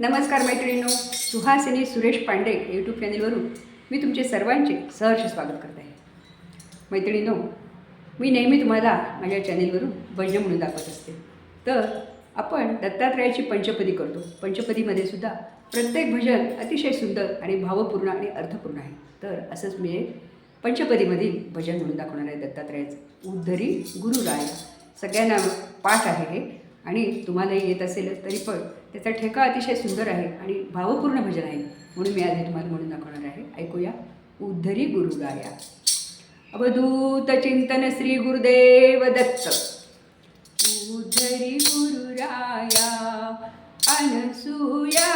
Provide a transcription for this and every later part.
नमस्कार मैत्रिणींनो सुहासिनी सुरेश पांडे यूट्यूब चॅनेलवरून मी तुमचे सर्वांचे सहर्ष स्वागत करत आहे. मैत्रिणींनो मी नेहमी तुम्हाला माझ्या चॅनेलवरून भजन म्हणून दाखवत असते. तर आपण दत्तात्रयाची पंचपदी करतो. पंचपदीमध्ये सुद्धा प्रत्येक भजन अतिशय सुंदर आणि भावपूर्ण आणि अर्थपूर्ण आहे. तर असंच मी पंचपदीमधील भजन म्हणून दाखवणार आहे दत्तात्रयाचं. उद्धरी गुरुराय. सगळ्यांना पाठ आहे हे. आणि तुम्हालाही येत असेल तरी पण त्याचा ठेका अतिशय सुंदर आहे आणि भावपूर्ण भजन आहे. म्हणून मी आज हे तुम्हाला म्हणून दाखवणार आहे. ऐकूया. उद्धरी गुरुगाया अवधूत चिंतन श्री गुरुदेव दत्त. उद्धरी गुरुराया अनसूया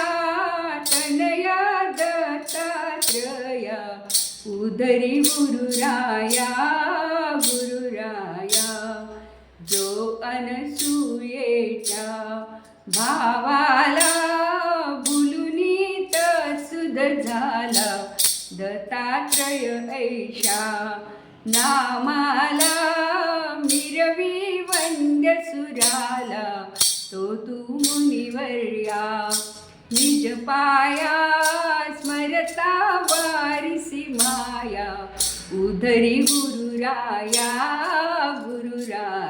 तनया दत्तात्रया. उधरी गुरुराया जो अनसूयेच्या भावाला बुलुनी सुद झाला. दत्तात्रय ऐशा नामाला मिरवी वंद्य सुराला. तो तू मुनिवर्या निज पाया स्मरता वारिसी माया. उधरी गुरुराया गुरुराया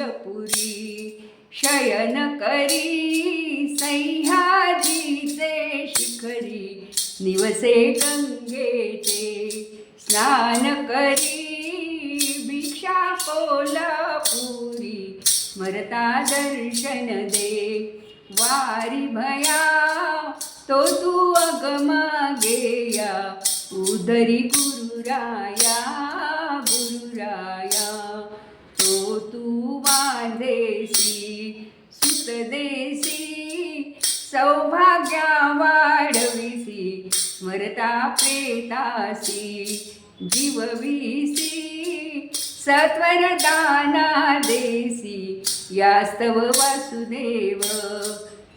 माहूरपुरी शयन करी सह्याजीचे शिखरी निवसे गंगेचे स्नान करी भिक्षा कोल्हापुरी मरता दर्शन दे. वारी भया तो तू अगमा गेया उदरी गुरुराया गुरुराया तो तू देशी सुतदेशी सौभाग्या वाढविसी स्मरता प्रेतासी जीवविसी सत्वर दाना देसी यास्तव वासुदेव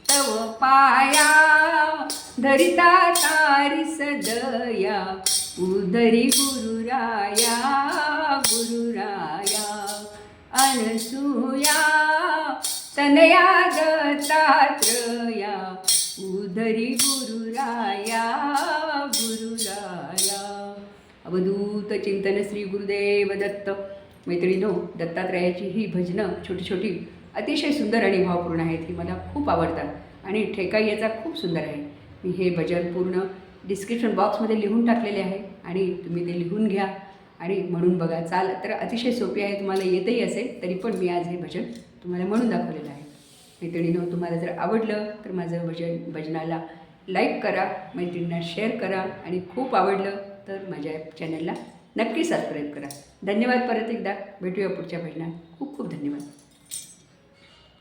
तव पाया धरिता तारी सदया उदरी गुरुराया गुरुरा अनसूया तनया दत्तात्रया उदरी गुरुराया गुरुराया। अवधूत चिंतन श्री गुरुदेव दत्त मैत्रिणीनो दत्तात्रयाची ही भजनं छोटी छोटी अतिशय सुंदर आणि भावपूर्ण आहेत ही मला खूप आवडतात आणि ठेकाई याचा खूप सुंदर आहे. मी हे भजन पूर्ण डिस्क्रिप्शन बॉक्समध्ये लिहून टाकलेले आहे आणि तुम्ही ते लिहून घ्या. आणि म्हणून बघा चाल तर अतिशय सोपी आहे तुम्हाला येतही असेल तरी पण मी आज हे भजन तुम्हाला म्हणून दाखवलेलं आहे. मैत्रिणीनं तुम्हाला जर आवडलं तर माझं भजन भजनाला लाईक करा मैत्रिणींना शेअर करा आणि खूप आवडलं तर माझ्या चॅनलला नक्की सबस्क्राईब करा. धन्यवाद परत एकदा. भेटूया पुढच्या भजनात. खूप खूप धन्यवाद.